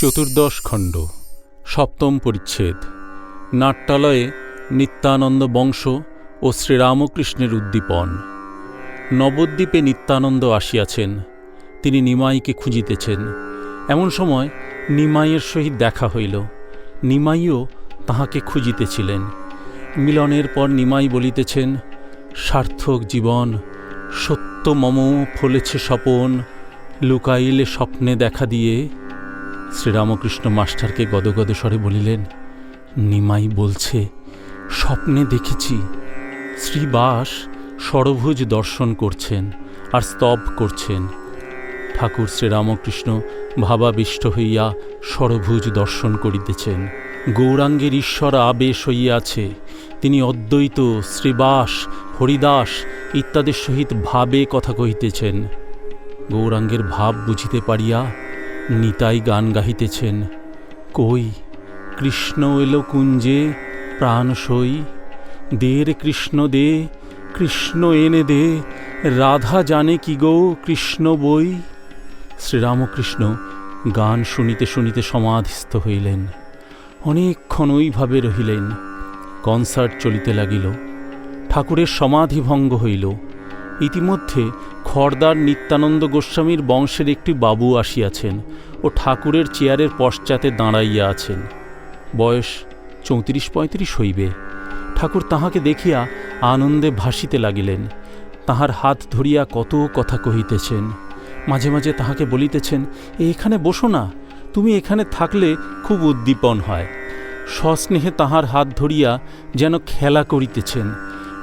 চতুর্দশ খণ্ড, সপ্তম পরিচ্ছেদ। নাট্যালয়ে নিত্যানন্দ বংশ ও শ্রীরামকৃষ্ণের উদ্দীপন। নবদ্বীপে নিত্যানন্দ আসিয়াছেন, তিনি নিমাইকে খুঁজিতেছেন। এমন সময় নিমাইয়ের সহিত দেখা হইল। নিমাইও তাহাকে খুঁজিতেছিলেন। মিলনের পর নিমাই বলিতেছেন, সার্থক জীবন, সত্য মম ফলেছে স্বপন, লুকাইলে স্বপ্নে দেখা দিয়ে শ্রীরামকৃষ্ণ মাস্টারকে গদগদ স্বরে বলিলেন, নিমাই বলছে, স্বপ্নে দেখেছি শ্রীবাস সরভুজ দর্শন করছেন আর স্তব করছেন। ঠাকুর শ্রীরামকৃষ্ণ ভাবাবিষ্ট হইয়া সরভুজ দর্শন করিতেছেন। গৌরাঙ্গের ঈশ্বর আবেশ হইয়াছে, তিনি অদ্বৈত, শ্রীবাস, হরিদাস ইত্যাদির সহিত ভাবে কথা কহিতেছেন। গৌরাঙ্গের ভাব বুঝিতে পারিয়া নিতাই গান গাহিতেছেন, কই, কৃষ্ণ এলো কুঞ্জে প্রাণ সই, দে কৃষ্ণ দে, কৃষ্ণ এনে দে, রাধা জানে কি গো কৃষ্ণ বই? শ্রীরামকৃষ্ণ গান শুনিতে শুনিতে সমাধিস্থ হইলেন, অনেকক্ষণ ওইভাবে রহিলেন, কনসার্ট চলিতে লাগিল, ঠাকুরের সমাধি ভঙ্গ হইল, ইতিমধ্যে খড়দার নিত্যানন্দ গোস্বামীর বংশের একটি বাবু আসিয়াছেন ও ঠাকুরের চেয়ারের পশ্চাতে দাঁড়াইয়া আছেন। বয়স চৌত্রিশ পঁয়ত্রিশ হইবে। ঠাকুর তাহাকে দেখিয়া আনন্দে ভাসিতে লাগিলেন। তাহার হাত ধরিয়া কত কথা কহিতেছেন। মাঝে মাঝে তাহাকে বলিতেছেন, এখানে বসো না, তুমি এখানে থাকলে খুব উদ্দীপন হয় সস্নেহে তাহার হাত ধরিয়া যেন খেলা করিতেছেন।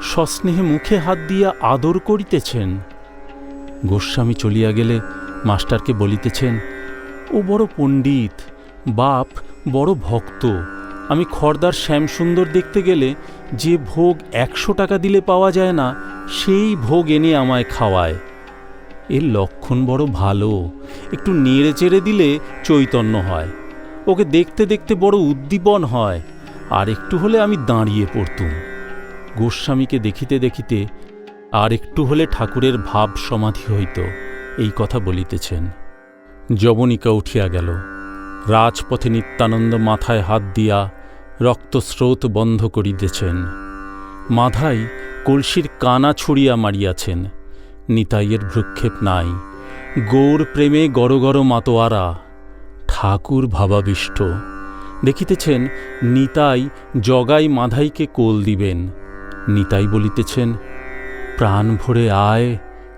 সস্নেহে মুখে হাত দিয়া আদর করিতেছেন। গোস্বামী চলিয়া গেলে মাস্টারকে বলিতেছেন, ও বড় পণ্ডিত, বাপ বড় ভক্ত, আমি খর্দার শ্যামসুন্দর দেখতে গেলে যে ভোগ একশো টাকা দিলে পাওয়া যায় না, সেই ভোগ এনে আমায় খাওয়ায়। এর লক্ষণ বড় ভালো, একটু নেড়ে চেড়ে দিলে চৈতন্য হয়, ওকে দেখতে দেখতে বড় উদ্দীপন হয়, আর একটু হলে আমি দাঁড়িয়ে পড়তুম। গোস্বামীকে দেখিতে দেখিতে আর একটু হলে ঠাকুরের ভাব সমাধি হইত, এই কথা বলিতেছেন। যবনিকা উঠিয়া গেল। রাজপথে নিত্যানন্দ মাথায় হাত দিয়া রক্তস্রোত বন্ধ করিতেছেন। মাধাই কলসির কানা ছুড়িয়া মারিয়াছেন। নিতাইয়ের ভ্রুক্ষেপ নাই। গৌর প্রেমে গড় গড় মাতোয়ারা। ঠাকুর ভাবাবিষ্ট। দেখিতেছেন, নিতাই জগাই মাধাইকে কোল দিবেন। নিতাই বলিতেছেন প্রাণ ভরে আয়,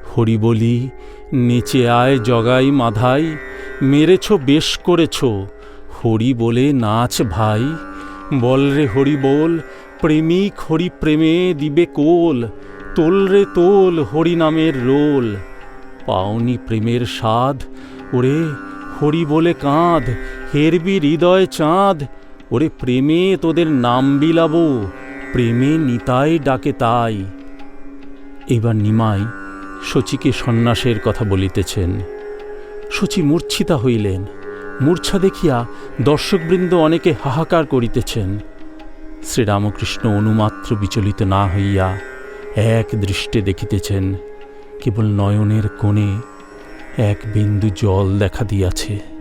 হরি বলি, নেচে আয়, জগাই মাধাই, মেরেছ, বেশ করেছ, হরি বলে নাচ ভাই, বল রে হরি বল, প্রেমিক হরি প্রেমে দিবে কোল, তোল রে তোল হরি নামের রোল, পাওনি প্রেমের স্বাদ, ওরে হরি বলে কাঁধ হেরবি হৃদয় চাঁদ, ওরে প্রেমে তোদের নাম বিলাবো, প্রেমে নিতাই ডাকে তাই এবার নিমাই শচীকে সন্ন্যাসের কথা বলিতেছেন। শচী মূর্ছিতা হইলেন। মূর্ছা দেখিয়া দর্শকবৃন্দ অনেকে হাহাকার করিতেছেন। শ্রীরামকৃষ্ণ অনুমাত্র বিচলিত না হইয়া এক দৃষ্টে দেখিতেছেন, কেবল নয়নের কোণে এক বিন্দু জল দেখা দিয়াছে।